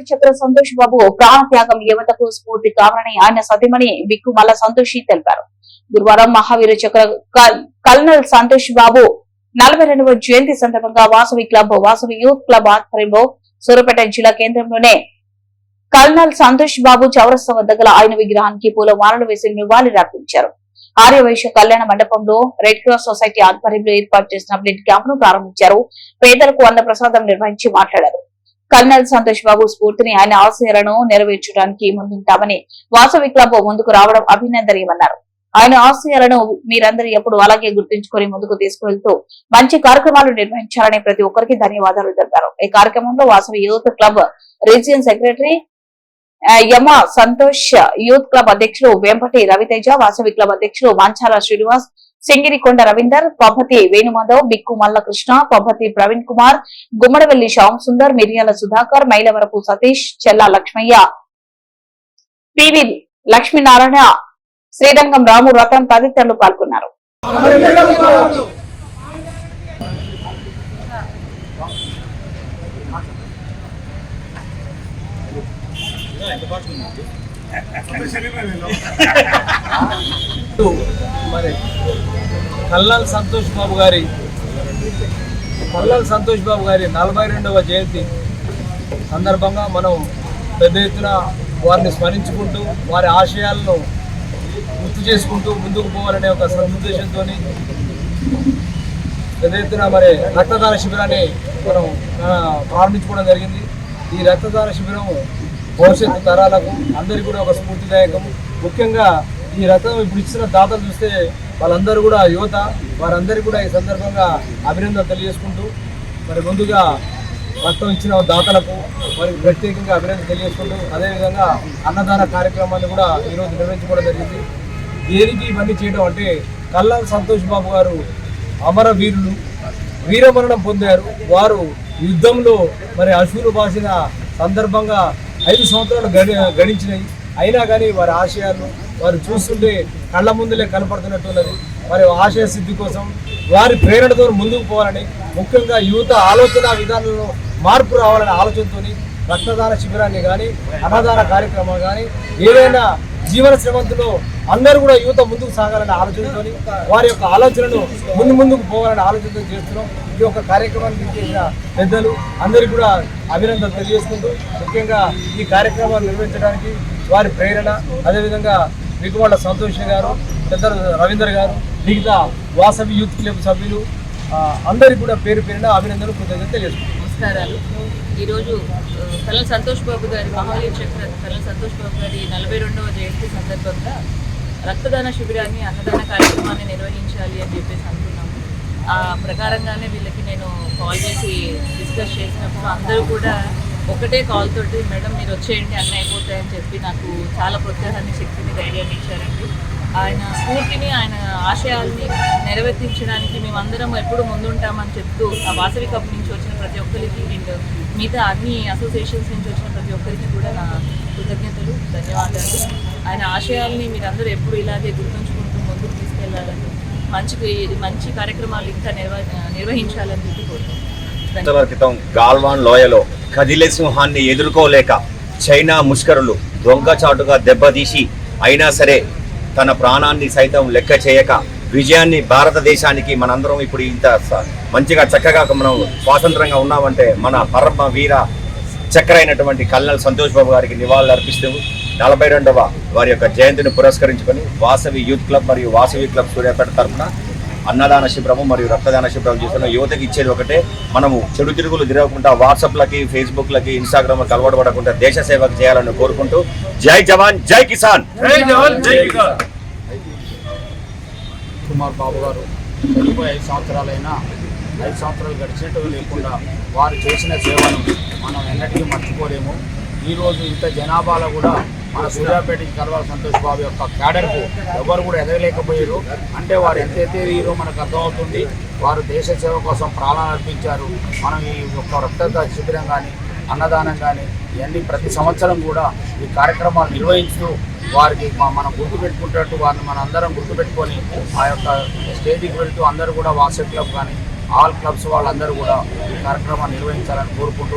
చక్ర సంతోష్ బాబు ప్రాణత్యాగం యువతకు స్ఫూర్తి కావాలని ఆయన సతీమణి బిక్కు మల్ల సంతోషి తెలిపారు. గురువారం మహావీర చక్ర కల్- కల్నల్ సంతోష్ బాబు నలభై రెండవ జయంతి సందర్భంగా Vasavi club Vasavi youth club ఆధ్వర్యంలో సూర్యపేట జిల్లా కేంద్రంలోనే కల్నల్ సంతోష్ బాబు చౌరస్తా వద్ద గల ఆయన విగ్రహానికి పూల మాలలు వేసి నివాళులర్పించారు ఆర్యవైశ్య కళ్యాణ మండపంలో రెడ్ క్రాస్ సొసైటీ ఆధ్వర్యంలో ఏర్పాటు చేసిన బ్లడ్ క్యాంప్ను ప్రారంభించారు. పేదలకు అన్న ప్రసాదం నిర్వహించి మాట్లాడారు. కల్నల్ సంతోష్ బాబు స్ఫూర్తిని ఆయన ఆశయాలను నెరవేర్చడానికి ముందుంటామని వాసవి క్లబ్ ముందుకు రావడం అభినందనీయమన్నారు. ఆయన ఆశయాలను మీరందరూ ఎప్పుడు అలాగే గుర్తుంచుకొని ముందుకు తీసుకువెళ్తూ మంచి కార్యక్రమాలు నిర్వహించాలని ప్రతి ఒక్కరికి ధన్యవాదాలు తెలిపారు. ఈ కార్యక్రమంలో Vasavi youth club region secretary Yama Santosh youth club అధ్యక్షులు వెంపటి రవితేజ వాసవి క్లబ్ అధ్యక్షులు మంచాల శ్రీనివాస్ సింగిరికొండ రవీందర్ పభతి వేణుమాధవ్ బిక్కు మల్లకృష్ణ పభతి ప్రవీణ్ కుమార్ గుమ్మడవెల్లి శ్యామ్ సుందర్ మిరియాల సుధాకర్ మైలవరపు సతీష్ చెల్లా లక్ష్మయ్య. పివి లక్ష్మీనారాయణ శ్రీరంగం రాము రతన్ తదితరులు పాల్గొన్నారు. మరి కల్లాల్ సంతోష్ బాబు గారి కల్లాల్ సంతోష్ బాబు గారి నలభై రెండవ జయంతి సందర్భంగా మనం పెద్ద ఎత్తున వారిని స్మరించుకుంటూ వారి ఆశయాలను గుర్తు చేసుకుంటూ ముందుకు పోవాలనే ఒక సదుద్దేశంతో పెద్ద ఎత్తున మరి రక్తదాన శిబిరాన్ని మనం ప్రారంభించుకోవడం జరిగింది. ఈ రక్తదాన శిబిరం భవిష్యత్తు తరాలకు అందరికీ కూడా ఒక స్ఫూర్తిదాయకం. ముఖ్యంగా ఈ రథం ఇప్పుడు ఇచ్చిన దాతలు చూస్తే వాళ్ళందరూ కూడా యువత వారందరికీ కూడా ఈ సందర్భంగా అభినందన తెలియజేసుకుంటూ మరి ముందుగా రక్తం ఇచ్చిన దాతలకు మరి ప్రత్యేకంగా అభినందన తెలియజేసుకుంటూ అదేవిధంగా అన్నదాన కార్యక్రమాన్ని కూడా ఈరోజు నిర్వహించుకోవడం జరిగింది. దేనికి ఇవన్నీ చేయడం అంటే కల్లాల సంతోష్ బాబు గారు అమరవీరులు వీరమరణం పొందారు. వారు యుద్ధంలో మరి అశువులు బాసిన సందర్భంగా ఐదు సంవత్సరాలు గడి గడించినాయి అయినా కానీ వారి ఆశయాలు వారు చూస్తుంటే కళ్ళ ముందులే కనపడుతున్నట్టున్నది. వారి ఆశయ సిద్ధి కోసం వారి ప్రేరణతో ముందుకు పోవాలని ముఖ్యంగా యువత ఆలోచన విధానంలో మార్పు రావాలనే ఆలోచనతో రక్తదాన శిబిరాన్ని కానీ అన్నదాన కార్యక్రమం కానీ ఏదైనా జీవన శ్రమంతులో అందరూ కూడా యువత ముందుకు సాగాలనే ఆలోచనతో వారి యొక్క ఆలోచనను ముందు ముందుకు పోవాలనే ఆలోచనతో చేస్తున్నాం. ఈ యొక్క కార్యక్రమానికి చేసిన పెద్దలు అందరికీ కూడా అభినందనలు తెలియజేసుకుంటూ ముఖ్యంగా ఈ కార్యక్రమాన్ని నిర్వహించడానికి వారి ప్రేరణ అదేవిధంగా మిగువాళ్ళ సంతోష్ గారు పెద్ద రవీందర్ గారు మిగతా వాసవి యూత్ క్లబ్ సభ్యులు అందరికీ కూడా పేరు పేరున అభినందనలు కృతజ్ఞత తెలియజేసుకుంటున్నాం. నమస్కారాలు. ఈరోజు ఆ, సంతోష్ బాబు గారి మహావీర్ చక్ర కల్నల్ సంతోష్ బాబు గారి నలభై రెండవ జయంతి సందర్భంగా రక్తదాన శిబిరాన్ని అన్నదాన కార్యక్రమాన్ని నిర్వహించాలి అని చెప్పేసి ఆ ప్రకారంగానే వీళ్ళకి నేను కాల్ చేసి డిస్కస్ చేసినప్పుడు అందరూ కూడా ఒకటే కాల్ తోటి మేడం మీరు వచ్చేయండి అన్నీ అయిపోతాయని చెప్పి నాకు చాలా ప్రోత్సాహాన్ని శక్తిని ధైర్యాన్ని ఇచ్చారండి. ఆయన స్ఫూర్తిని ఆయన ఆశయాల్ని నెరవేర్తించడానికి మేమందరం ఎప్పుడు ముందుంటామని చెప్తూ ఆ వాసవి కప్ నుంచి వచ్చిన ప్రతి ఒక్కరికి అండ్ మిగతా అన్ని అసోసియేషన్స్ నుంచి వచ్చిన ప్రతి ఒక్కరికి కూడా నా కృతజ్ఞతలు ధన్యవాదాలు. ఆయన ఆశయాల్ని మీరందరూ ఎప్పుడు ఇలాగే గుర్తుంచుకుంటూ ముందుకు తీసుకెళ్ళాలని మంచి మంచి కార్యక్రమాలు ఇంకా నిర్వ నిర్వహించాలని చెప్పి క్రితం గాల్వాన్ లోయలో కదిలే సింహాన్ని ఎదుర్కోలేక చైనా ముష్కరులు దొంగచాటుగా దెబ్బతీసి అయినా సరే తన ప్రాణాన్ని సైతం లెక్క చేయక విజయాన్ని భారతదేశానికి మనందరం ఇప్పుడు ఇంత మంచిగా చక్కగా మనం స్వాతంత్రంగా ఉన్నామంటే మన పరమ వీర చక్రైనటువంటి కల్నల్ సంతోష్ బాబు గారికి నివాళులు అర్పిస్తూ నలభై రెండవ వారి యొక్క జయంతిని పురస్కరించుకొని వాసవి యూత్ క్లబ్ మరియు వాసవి క్లబ్ సూర్యాపేట తరఫున అన్నదాన శిబిరము మరియు రక్తదాన శిబిరం చేస్తున్న యువతకి ఇచ్చేది ఒకటే. మనము చెడు తిరుగులు తిరగకుండా వాట్సాప్లకి ఫేస్బుక్లకి ఇన్స్టాగ్రామ్లకి అలవాటు పడకుండా దేశ సేవకు చేయాలని కోరుకుంటూ జై జవాన్ జై కిసాన్. కుమార్ బాబు గారు చనిపోయి ఐదు సంవత్సరాలైనా ఐదు సంవత్సరాలు గడిచినట్టు లేకుండా వారు చేసిన సేవను మనం ఎన్నటికీ మర్చిపోలేము. ఈరోజు ఇంత జనాభాలో కూడా మన సూర్యాపేటకి కలవాల సంతోష్ బాబు యొక్క క్యాడర్కు ఎవరు కూడా ఎదగలేకపోయారు. అంటే వారు ఎంత ఎదిగారో మనకు అర్థమవుతుంది. వారు దేశ సేవ కోసం ప్రాణాలు అర్పించారు. మనం ఈ యొక్క రక్తదాన శిబిరం కానీ అన్నదానం కానీ ఇవన్నీ ప్రతి సంవత్సరం కూడా ఈ కార్యక్రమాలు నిర్వహిస్తూ వారికి మనం గుర్తుపెట్టుకుంటట్టు వారిని మన అందరం గుర్తుపెట్టుకొని ఆ యొక్క స్టేజ్కి వెళ్తూ అందరూ కూడా వాట్సాప్ క్లబ్ కానీ ఆల్ క్లబ్స్ వాళ్ళందరూ కూడా ఈ కార్యక్రమాన్ని నిర్వహించాలని కోరుకుంటూ